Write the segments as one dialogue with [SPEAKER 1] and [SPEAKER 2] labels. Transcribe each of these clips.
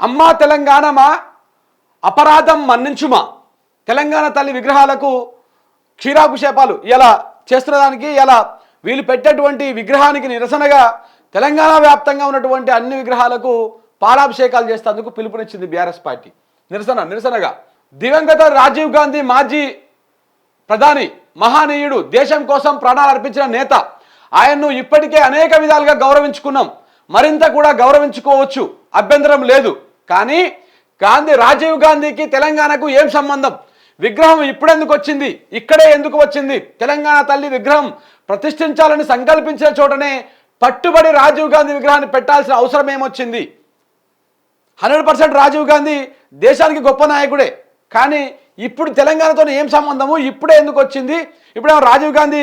[SPEAKER 1] అమ్మా తెలంగాణమా? అపరాధం మన్నించుమా? తెలంగాణ తల్లి విగ్రహాలకు క్షీరాభిషేపాలు ఇలా చేస్తున్న దానికి ఇలా వీళ్ళు పెట్టేటువంటి విగ్రహానికి నిరసనగా తెలంగాణ వ్యాప్తంగా ఉన్నటువంటి అన్ని విగ్రహాలకు పాలాభిషేకాలు చేసేందుకు పిలుపునిచ్చింది బీఆర్ఎస్ పార్టీ. నిరసన నిరసనగా దివంగత రాజీవ్ గాంధీ మాజీ ప్రధాని మహానీయుడు దేశం కోసం ప్రాణాలు అర్పించిన నేత. ఆయన్ను ఇప్పటికే అనేక విధాలుగా గౌరవించుకున్నాం. మరింత కూడా గౌరవించుకోవచ్చు. అభ్యంతరం లేదు. కానీ గాంధీ రాజీవ్ గాంధీకి తెలంగాణకు ఏం సంబంధం? విగ్రహం ఇప్పుడెందుకు వచ్చింది? ఇక్కడే ఎందుకు వచ్చింది? తెలంగాణ తల్లి విగ్రహం ప్రతిష్ఠించాలని సంకల్పించిన చోటనే పట్టుబడి రాజీవ్ గాంధీ విగ్రహాన్ని పెట్టాల్సిన అవసరం ఏమొచ్చింది? హండ్రెడ్ పర్సెంట్ రాజీవ్ గాంధీ దేశానికి గొప్ప నాయకుడే. కానీ ఇప్పుడు తెలంగాణతో ఏం సంబంధము? ఇప్పుడే ఎందుకు వచ్చింది? ఇప్పుడు రాజీవ్ గాంధీ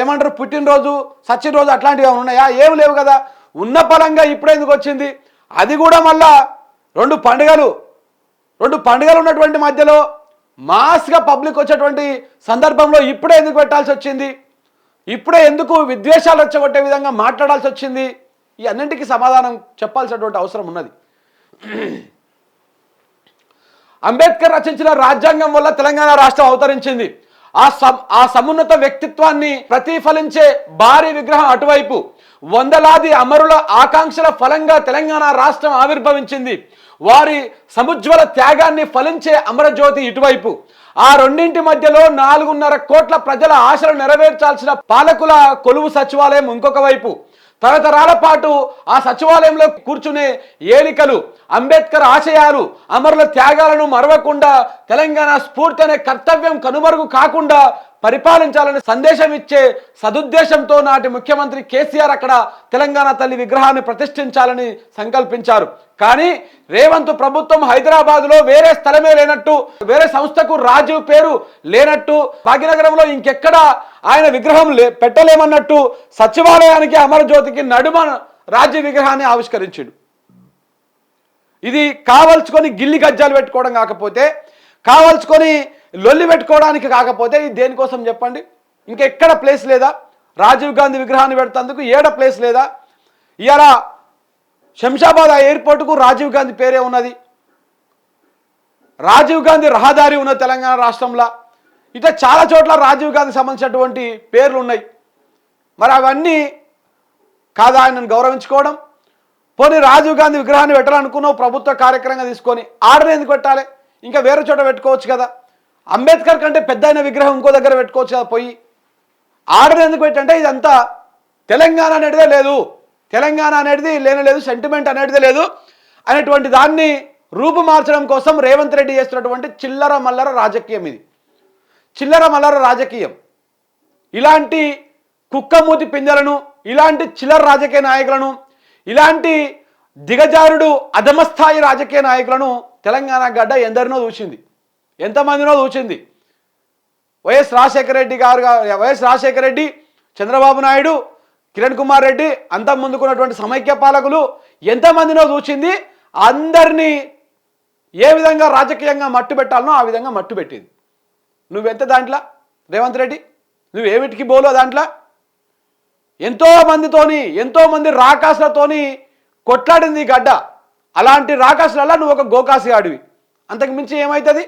[SPEAKER 1] ఏమంటారు పుట్టినరోజు సచిన్ రోజు అట్లాంటివి ఉన్నాయా? ఏం లేవు కదా. ఉన్న పరంగా ఇప్పుడే ఎందుకు వచ్చింది? అది కూడా మళ్ళా రెండు పండుగలు. రెండు పండుగలు ఉన్నటువంటి మధ్యలో మాస్గా పబ్లిక్ వచ్చేటువంటి సందర్భంలో ఇప్పుడే ఎందుకు పెట్టాల్సి వచ్చింది? ఇప్పుడే ఎందుకు విద్వేషాలు వచ్చగొట్టే విధంగా మాట్లాడాల్సి వచ్చింది? ఈ అన్నింటికి సమాధానం చెప్పాల్సినటువంటి అవసరం ఉన్నది. అంబేద్కర్ రచించిన రాజ్యాంగం వల్ల తెలంగాణ రాష్ట్రం అవతరించింది. ఆ సం ఆ సమున్నత వ్యక్తిత్వాన్ని ప్రతిఫలించే భారీ విగ్రహం అటువైపు. వందలాది అమరుల ఆకాంక్షల ఫలంగా తెలంగాణ రాష్ట్రం ఆవిర్భవించింది. వారి సముజ్వల త్యాగాన్ని ఫలించే అమరజ్యోతి ఇటువైపు. ఆ రెండింటి మధ్యలో నాలుగున్నర కోట్ల ప్రజల ఆశలు నెరవేర్చాల్సిన పాలకుల కొలువు సచివాలయం ఇంకొక వైపు. తరతరాల పాటు ఆ సచివాలయంలో కూర్చునే ఏలికలు అంబేద్కర్ ఆశయాలు అమరుల త్యాగాలను మరవకుండా తెలంగాణ స్ఫూర్తి అనే కర్తవ్యం కనుమరుగు కాకుండా పరిపాలించాలని సందేశం ఇచ్చే సదుద్దేశంతో నాటి ముఖ్యమంత్రి కేసీఆర్ అక్కడ తెలంగాణ తల్లి విగ్రహాన్ని ప్రతిష్ఠించాలని సంకల్పించారు. కానీ రేవంత్ ప్రభుత్వం హైదరాబాద్లో వేరే స్థలమే లేనట్టు వేరే సంస్థకు రాజీవ్ పేరు లేనట్టు భాగ్యనగరంలో ఇంకెక్కడ ఆయన విగ్రహం లే పెట్టలేమన్నట్టు సచివాలయానికి అమరజ్యోతికి నడుమ రాజీవ్ విగ్రహాన్ని ఆవిష్కరించాడు. ఇది కావల్చుకొని గిల్లి గజ్జాలు పెట్టుకోవడం కాకపోతే కావల్చుకొని లొల్లి పెట్టుకోవడానికి కాకపోతే ఇది దేనికోసం చెప్పండి? ఇంకెక్కడ ప్లేస్ లేదా? రాజీవ్ గాంధీ విగ్రహాన్ని పెడతందుకు ఏడ ప్లేస్ లేదా? ఇవాళ శంషాబాద్ ఆ ఎయిర్పోర్టుకు రాజీవ్ గాంధీ పేరే ఉన్నది. రాజీవ్ గాంధీ రహదారి ఉన్న తెలంగాణ రాష్ట్రంలో. ఇట్లా చాలా చోట్ల రాజీవ్ గాంధీ సంబంధించినటువంటి పేర్లు ఉన్నాయి. మరి అవన్నీ కాదా ఆయనను గౌరవించుకోవడం? పోనీ రాజీవ్ గాంధీ విగ్రహాన్ని పెట్టాలనుకున్నావు ప్రభుత్వ కార్యక్రమంగా తీసుకొని ఆర్డర్ ఎందుకు పెట్టాలి? ఇంకా వేరే చోట పెట్టుకోవచ్చు కదా. అంబేద్కర్ కంటే పెద్ద అయిన విగ్రహం ఇంకో దగ్గర పెట్టుకోవచ్చు కదా పోయి. ఆర్డర్ ఎందుకు పెట్టంటే ఇదంతా తెలంగాణ అనేటిదే లేదు. తెలంగాణ అనేది లేనలేదు సెంటిమెంట్ అనేటిదే లేదు. అనేటువంటి దాన్ని రూపు మార్చడం కోసం రేవంత్ రెడ్డి చేస్తున్నటువంటి చిల్లర మల్లర రాజకీయం ఇది. చిల్లర మల్లర రాజకీయం. ఇలాంటి కుక్కమూతి పింజలను ఇలాంటి చిల్లర రాజకీయ నాయకులను ఇలాంటి దిగజారుడు అధమస్థాయి రాజకీయ నాయకులను తెలంగాణ గడ్డ ఎందరినో చూసింది. ఎంతమందినో దూచింది. వైఎస్ రాజశేఖర రెడ్డి గారు వైఎస్ రాజశేఖర రెడ్డి చంద్రబాబు నాయుడు కిరణ్ కుమార్ రెడ్డి అంత ముందుకున్నటువంటి సమైక్య పాలకులు ఎంతమందినో దూచింది. అందరినీ ఏ విధంగా రాజకీయంగా మట్టు పెట్టాలనో ఆ విధంగా మట్టు పెట్టింది. నువ్వెంత దాంట్లో రేవంత్ రెడ్డి? నువ్వు ఏమిటికి బోలో దాంట్లో? ఎంతో మందితోని ఎంతో మంది రాకాసులతోని కొట్లాడింది గడ్డ. అలాంటి రాకాసులలో నువ్వు ఒక గోకాసి ఆడివి. అంతకు మించి ఏమవుతుంది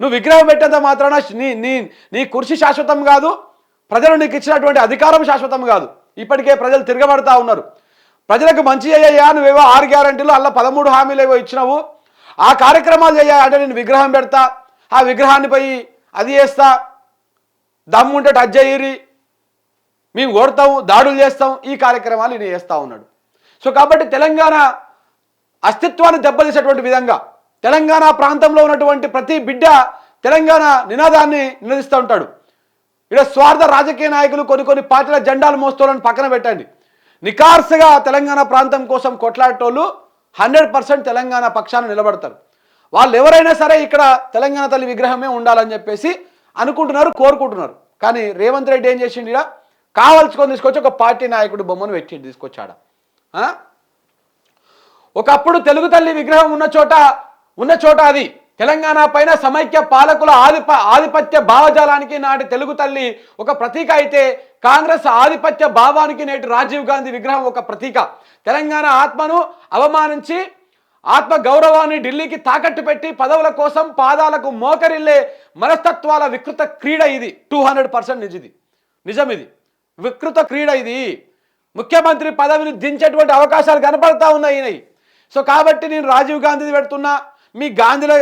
[SPEAKER 1] నువ్వు విగ్రహం పెట్టేంత మాత్రాన నీ నీ నీ కుర్చీ శాశ్వతం కాదు. ప్రజలు నీకు ఇచ్చినటువంటి అధికారం శాశ్వతం కాదు. ఇప్పటికే ప్రజలు తిరగబడతా ఉన్నారు. ప్రజలకు మంచి అయ్యా నువ్వేవో ఆరు గ్యారంటీలు అలా పదమూడు హామీలు ఏవో ఇచ్చినావు. ఆ కార్యక్రమాలు చేయ అంటే నేను విగ్రహం పెడతా. ఆ విగ్రహాన్ని పోయి అది చేస్తా. దమ్ముంటే టచ్ చేయరి. మేము కొడతాము దాడులు చేస్తాం. ఈ కార్యక్రమాలు నేను చేస్తూ ఉన్నాడు. సో కాబట్టి తెలంగాణ అస్తిత్వాన్ని దెబ్బతీసేటువంటి విధంగా తెలంగాణ ప్రాంతంలో ఉన్నటువంటి ప్రతి బిడ్డ తెలంగాణ నినాదాన్ని నిలదీస్తూ ఉంటాడు. ఇక్కడ స్వార్థ రాజకీయ నాయకులు కొన్ని కొన్ని పార్టీల జెండాలు మోస్తోళ్ళని పక్కన పెట్టండి. నికార్సుగా తెలంగాణ ప్రాంతం కోసం కొట్లాడేటోళ్ళు హండ్రెడ్ పర్సెంట్ తెలంగాణ పక్షాన నిలబడతారు. వాళ్ళు ఎవరైనా సరే ఇక్కడ తెలంగాణ తల్లి విగ్రహమే ఉండాలని చెప్పేసి అనుకుంటున్నారు కోరుకుంటున్నారు. కానీ రేవంత్ రెడ్డి ఏం చేసిండు ఇక్కడ కావలసుకొని తీసుకొచ్చి ఒక పార్టీ నాయకుడు బొమ్మను పెట్టి తీసుకొచ్చాడ. ఆ? ఒకప్పుడు తెలుగు తల్లి విగ్రహం ఉన్న చోట ఉన్న చోట అది. తెలంగాణ పైన సమైక్య పాలకుల ఆధిప ఆధిపత్య భావజాలానికి నాటి తెలుగు తల్లి ఒక ప్రతీక అయితే కాంగ్రెస్ ఆధిపత్య భావానికి నేటి రాజీవ్ గాంధీ విగ్రహం ఒక ప్రతీక. తెలంగాణ ఆత్మను అవమానించి ఆత్మ గౌరవాన్ని ఢిల్లీకి తాకట్టు పెట్టి పదవుల కోసం పాదాలకు మోకరిల్లే మనస్తత్వాల వికృత క్రీడ ఇది. టూ హండ్రెడ్ పర్సెంట్ నిజది నిజం ఇది. వికృత క్రీడ ఇది. ముఖ్యమంత్రి పదవిని దించేటువంటి అవకాశాలు కనపడతా ఉన్నాయి. సో కాబట్టి నేను రాజీవ్ గాంధీది పెడుతున్నా. మీ గాంధీలో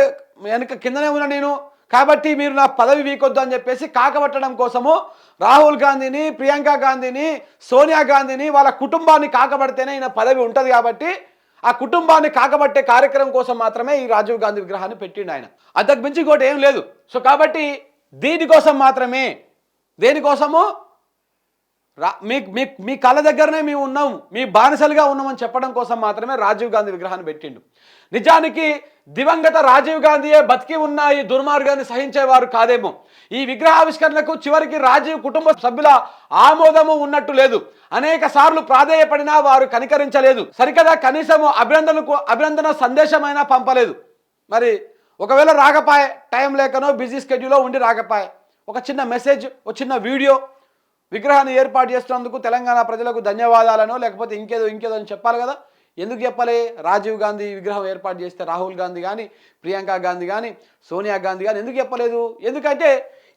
[SPEAKER 1] వెనక కిందనే ఉన్నా నేను. కాబట్టి మీరు నా పదవి వీకొద్దు అని చెప్పేసి కాకబట్టడం కోసము రాహుల్ గాంధీని ప్రియాంక గాంధీని సోనియా గాంధీని వాళ్ళ కుటుంబాన్ని కాకబడితేనే ఈయన పదవి ఉంటుంది కాబట్టి ఆ కుటుంబాన్ని కాకబట్టే కార్యక్రమం కోసం మాత్రమే ఈ రాజీవ్ గాంధీ విగ్రహాన్ని పెట్టిండు ఆయన. అంతకు మించి ఇంకోటి ఏం లేదు. సో కాబట్టి దీనికోసం మాత్రమే దేనికోసము? రా మీ మీ మీ కళ్ళ దగ్గరనే మేము ఉన్నాం మీ బానిసలుగా ఉన్నామని చెప్పడం కోసం మాత్రమే రాజీవ్ గాంధీ విగ్రహాన్ని పెట్టిండు. నిజానికి దివంగత రాజీవ్ గాంధీయే బతికి ఉన్న ఈ దుర్మార్గాన్ని సహించేవారు కాదేమో. ఈ విగ్రహావిష్కరణకు చివరికి రాజీవ్ కుటుంబ సభ్యుల ఆమోదము ఉన్నట్టు లేదు. అనేక సార్లు ప్రాధేయపడినా వారు కనికరించలేదు. సరికదా కనీసము అభినందనకు అభినందన సందేశమైనా పంపలేదు. మరి ఒకవేళ రాకపాయే టైం లేకనో బిజీ స్కెడ్యూల్లో ఉండి రాకపాయే ఒక చిన్న మెసేజ్ ఒక చిన్న వీడియో విగ్రహాన్ని ఏర్పాటు చేసినందుకు తెలంగాణ ప్రజలకు ధన్యవాదాలను లేకపోతే ఇంకేదో ఇంకేదో అని చెప్పాలి కదా. ఎందుకు చెప్పాలి? రాజీవ్ గాంధీ విగ్రహం ఏర్పాటు చేస్తే రాహుల్ గాంధీ కానీ ప్రియాంక గాంధీ కానీ సోనియా గాంధీ కానీ ఎందుకు చెప్పలేదు? ఎందుకంటే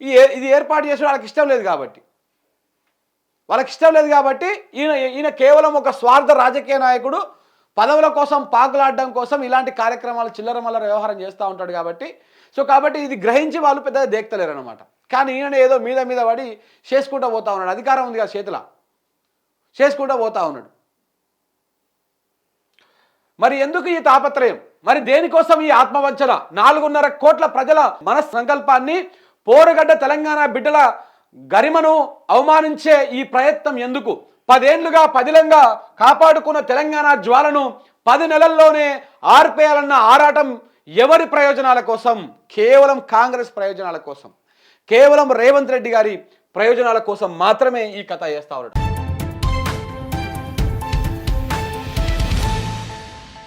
[SPEAKER 1] ఈ ఏ- ఇది ఏర్పాటు చేసిన వాళ్ళకి ఇష్టం లేదు కాబట్టి. వాళ్ళకి ఇష్టం లేదు కాబట్టి ఈయన ఈయన కేవలం ఒక స్వార్థ రాజకీయ నాయకుడు పదవుల కోసం పాకులాడడం కోసం ఇలాంటి కార్యక్రమాలు చిల్లర మల్లర వ్యవహారం చేస్తూ ఉంటాడు కాబట్టి. సో కాబట్టి ఇది గ్రహించి వాళ్ళు పెద్దగా దేక్తలేరు అనమాట కానీ ఈయన ఏదో మీద మీద పడి చేసుకుంటూ పోతా ఉన్నాడు. అధికారం ఉంది కదా చేతిలో. చేసుకుంటూ పోతా ఉన్నాడు. మరి ఎందుకు ఈ తాపత్రయం? మరి దేనికోసం ఈ ఆత్మవంచన? నాలుగున్నర కోట్ల ప్రజల మన సంకల్పాన్ని పోరుగడ్డ తెలంగాణ బిడ్డల గరిమను అవమానించే ఈ ప్రయత్నం ఎందుకు? పదేండ్లుగా పదిలంగా కాపాడుకున్న తెలంగాణ జ్వాలను పది నెలల్లోనే ఆర్పేయాలన్న ఆరాటం ఎవరి ప్రయోజనాల కోసం? కేవలం కాంగ్రెస్ ప్రయోజనాల కోసం. కేవలం రేవంత్ రెడ్డి గారి ప్రయోజనాల కోసం మాత్రమే ఈ కథ చేస్తా ఉన్నాడు.